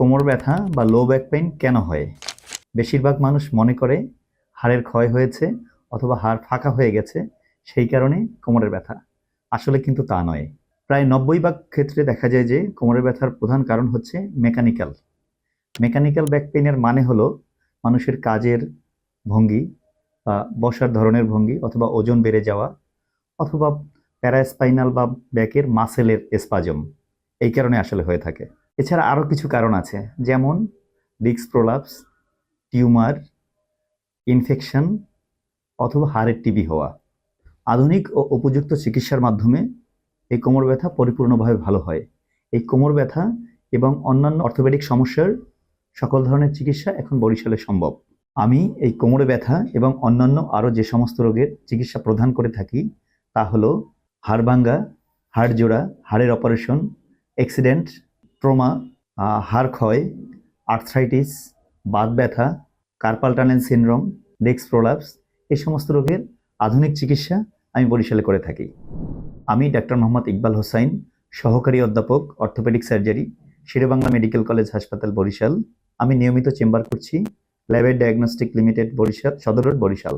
কোমর ব্যথা বা লো ব্যাক পেইন কেন হয়? বেশিরভাগ মানুষ মনে করে হাড়ের ক্ষয় হয়েছে অথবা হাড় ফাঁকা হয়ে গেছে, সেই কারণে কোমরের ব্যথা। আসলে কিন্তু তা নয়। প্রায় নব্বই ভাগ ক্ষেত্রে দেখা যায় যে কোমরের ব্যথার প্রধান কারণ হচ্ছে মেকানিক্যাল মেকানিক্যাল ব্যাক পেইনের মানে হলো মানুষের কাজের ভঙ্গি বা বসার ধরনের ভঙ্গি অথবা ওজন বেড়ে যাওয়া অথবা প্যারাস্পাইনাল বা ব্যাকের মাসেলের স্পাজম এই কারণে আসলে হয়ে থাকে। এছাড়া আরও কিছু কারণ আছে, যেমন ডিক্স প্রোলাপস, টিউমার, ইনফেকশন অথবা হাড়ের টিবি হওয়া। আধুনিক ও উপযুক্ত চিকিৎসার মাধ্যমে এই কোমর ব্যথা পরিপূর্ণভাবে ভালো হয়। এই কোমর ব্যথা এবং অন্যান্য অর্থোপেডিক সমস্যার সকল ধরনের চিকিৎসা এখন বরিশালে সম্ভব। আমি এই কোমরে ব্যথা এবং অন্যান্য আরও যে সমস্ত রোগের চিকিৎসা প্রদান করে থাকি তা হলো হাড় ভাঙ্গা, হাড় জোড়া, হাড়ের অপারেশন, অ্যাক্সিডেন্ট ট্রমা হাড় ক্ষয় আর্থ্রাইটিস, বাত ব্যথা, কার্পাল টানেল সিনড্রোম, ডেক্স প্রোলাপস এই সমস্ত রোগের আধুনিক চিকিৎসা আমি বরিশালে করে থাকি। আমি ডাক্তার মোহাম্মদ ইকবাল হোসাইন, সহকারী অধ্যাপক, orthopaedic surgery, Sher-e-Bangla medical college হাসপাতাল, বরিশাল। আমি নিয়মিত চেম্বার করছি, ল্যাবের ডায়াগনস্টিক লিমিটেড বরিশাল সদর বরিশাল।